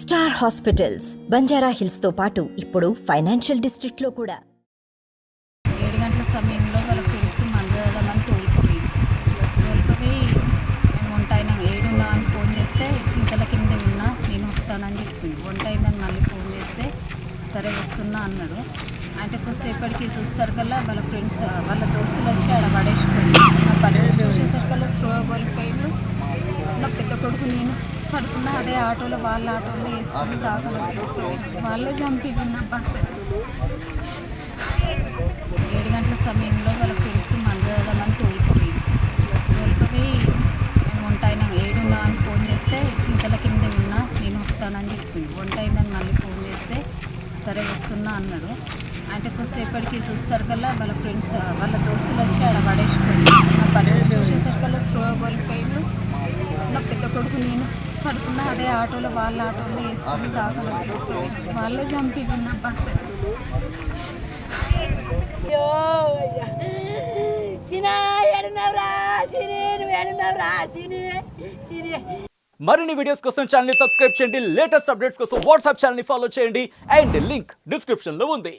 Star hospitals Banjara హిల్స్తో పాటు ఇప్పుడు financial డిస్ట్రిక్ట్లో కూడా. ఏడు గంటల సమయంలో వాళ్ళకి తెలిసి ఫ్రెండ్స్ మంది తోలిపోయి తోలిపోయి మేము వంట అయినా ఏడున్నా అని ఫోన్ చేస్తే చింతల కింద ఉన్నా నేను వస్తానని చెప్పింది. వంట అయిందని మళ్ళీ ఫోన్ చేస్తే సరే వస్తున్నా అన్నాడు. అయితే కొద్దిసేపటికి చూసేసరికల్లా వాళ్ళ ఫ్రెండ్స్ వాళ్ళ దోస్తులు పెద్ద కొడుకు నేను సరుకున్న అదే ఆటోలో వాళ్ళ ఆటోలో వేసుకొని దాకా తీసుకెళ్ళి వాళ్ళే చంపికున్న భర్త. ఏడు గంటల సమయంలో వాళ్ళ ఫ్రెండ్స్ మందమని తోలిపోయి తోలిపోయి మేము వంట అయినా ఏడున్నా అని ఫోన్ చేస్తే చింతల కింద ఉన్నా నేను వస్తానని చెప్పింది. వంట అయిందని మళ్ళీ ఫోన్ చేస్తే సరే వస్తున్నా అన్నాడు. అయితే కొద్దిసేపటికి చూసేసరికల్లా వాళ్ళ ఫ్రెండ్స్ వాళ్ళ దోస్తులు కొడుకు నేను సడుకున్న అదే ఆటోలో వాళ్ళ ఆటోలో వేసుకొని దాఖలు తీసుకొని వాళ్ళే సిని మరిన్ని వీడియోస్ కోసం ఛానల్ సబ్స్క్రైబ్ చేయండి. లేటెస్ట్ అప్డేట్స్ కోసం వాట్సాప్ ఛానల్ ఫాలో చేయండి. అండ్ లింక్ డిస్క్రిప్షన్లో ఉంది.